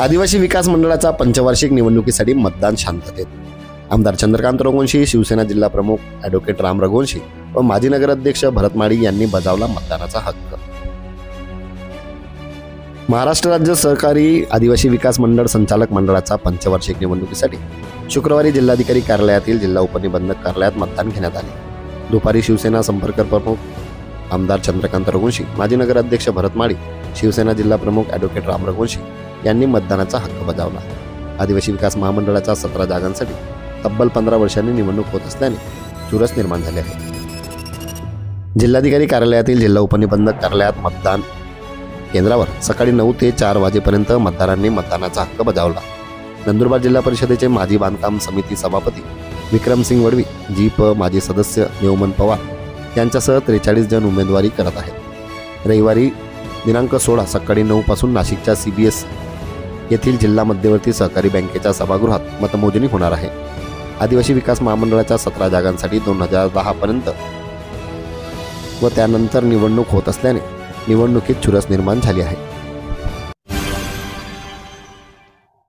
आदिवासी विकास मंडळाचा पंचवार्षिक निवडणुकीसाठी मतदान शांततेत. आमदार चंद्रकांत रघुवंशी शिवसेना जिल्हा प्रमुख ॲडव्होकेट राम रघुवंशी व माजी नगराध्यक्ष भरत माळी यांनी बजावला मतदानाचा हक्क. महाराष्ट्र राज्य सहकारी आदिवासी विकास मंडळ संचालक मंडळाचा पंचवार्षिक निवडणुकीसाठी शुक्रवारी जिल्हाधिकारी कार्यालयातील जिल्हा उपनिबंधक कार्यालयात मतदान घेण्यात आले. दुपारी शिवसेना संपर्क प्रमुख आमदार चंद्रकांत रघुवंशी माजी नगराध्यक्ष भरत माळी शिवसेना जिल्हा प्रमुख ॲडव्होकेट राम रघुवंशी यांनी मतदानाचा हक्क बजावला. आदिवासी विकास महामंडळाच्या सतरा जागांसाठी तब्बल पंधरा वर्षांनी निवडणूक होत असल्याने चुरस निर्माण झाले आहे. जिल्हाधिकारी कार्यालयातील जिल्हा उपनिबंधक कार्यालयात मतदान केंद्रावर सकाळी नऊ ते चार वाजेपर्यंत मतदारांनी मतदानाचा हक्क बजावला. नंदुरबार जिल्हा परिषदेचे माजी बांधकाम समिती सभापती विक्रमसिंग वडवी जी प माजी सदस्य नेवमन पवार यांच्यासह त्रेचाळीस जण उमेदवारी करत आहेत. रविवारी दिनांक सोळा सकाळी नऊपासून नाशिकच्या सी बी एस येथील जिल्हा मध्यवर्ती सहकारी बँकेच्या सभागृहात मतमोजणी होणार आहे. आदिवासी विकास महामंडळाच्या सतरा जागांसाठी दोन हजार दहापर्यंत व त्यानंतर निवडणूक होत असल्याने निवडणुकीत चुरस निर्माण झाली आहे.